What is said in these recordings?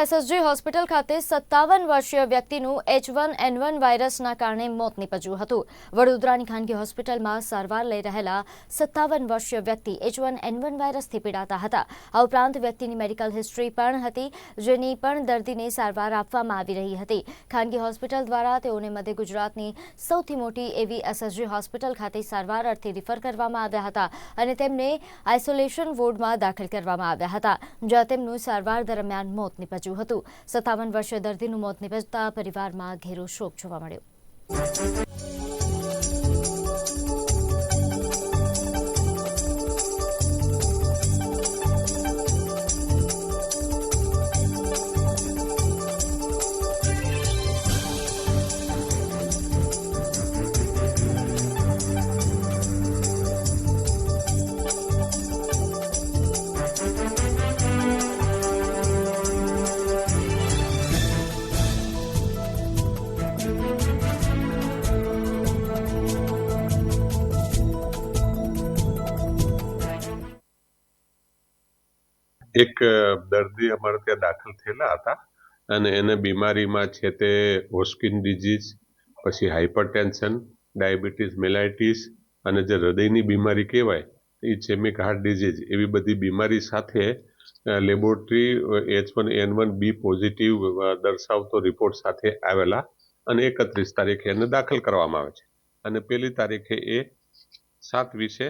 SSG hospital ખાતે સત્તાવન વર્ષીય વ્યક્તિનું એચ વન એન વન વાયરસના કારણે મોત નીપજ્યું હતું. વડોદરાની ખાનગી હોસ્પિટલમાં સારવાર લઈ રહેલા સત્તાવન વર્ષીય વ્યક્તિ એચ વન એન વન વાયરસથી પીડાતા હતા. આ ઉપરાંત વ્યક્તિની મેડિકલ હિસ્ટ્રી પણ હતી, જેની પણ દર્દીને સારવાર આપવામાં આવી રહી હતી. ખાનગી હોસ્પિટલ દ્વારા તેઓને મધ્ય ગુજરાતની સૌથી મોટી એવી એસએસજી હોસ્પિટલ ખાતે સારવાર અર્થે રિફર કરવામાં આવ્યા હતા અને તેમને આઇસોલેશન વોર્ડમાં દાખલ કરવામાં આવ્યા હતા, જ્યાં તેમનું સારવાર દરમિયાન મોત નીપજ્યું. હતું. સત્તાવન વર્ષીય દર્દીનું મોત નીપજતા પરિવારમાં ઘેરો શોક જોવા મળ્યો. એક દર્દી અમારે ત્યાં દાખલ થયેલા હતા અને એને બીમારીમાં છે તે હોસ્કિન ડિઝીઝ, પછી હાઇપરટેન્શન ડાયાબિટીસ, મેલાઇટીસ અને જે હૃદયની બીમારી કહેવાય, એ ચેમિક હાર્ટ ડિઝીઝ એવી બધી બીમારી સાથે laboratory H one N one B positive દર્શાવતો report સાથે આવેલા અને એકત્રીસ તારીખે એને દાખલ કરવામાં આવે છે. અને પહેલી તારીખે એ સાત વીસે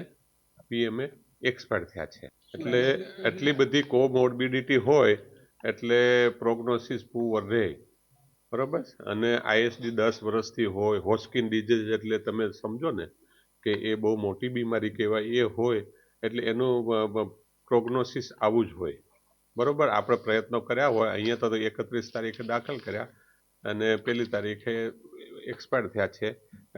પીએમએ એક્સપાયર થયા છે. એટલે એટલી બધી કોમોર્બિડિટી હોય, એટલે પ્રોગ્નોસિસ પુઅર રહે બરોબર? અને આઈએસડી દસ વર્ષથી હોય, હોસ્કિન ડિઝીઝ એટલે તમે સમજો ને કે એ બહુ મોટી બીમારી કહેવાય, એ હોય, એટલે એનું પ્રોગ્નોસિસ આવું જ હોય. બરોબર? આપણે પ્રયત્નો કર્યા હોય, અહીંયા તો એકત્રીસ તારીખે દાખલ કર્યા, અને પહેલી તારીખે એક્સપાયર થયા છે,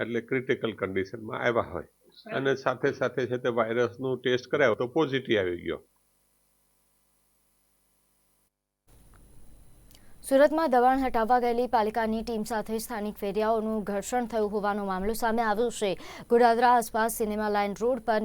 એટલે ક્રિટિકલ કન્ડિશનમાં આવ્યા હોય. અને સાથે સાથે છે તે વાયરસનું ટેસ્ટ કરાયો તો પોઝિટિવ આવી ગયો. સુરતમાં દબાણ હટાવવા ગયેલી પાલિકાની ટીમ સાથે સ્થાનિક ફેરિયાઓનું ઘર્ષણ થયું હોવાનો મામલો સામે આવ્યો છે. ગોડાદરા આસપાસ સિનેમા લાઇન રોડ પર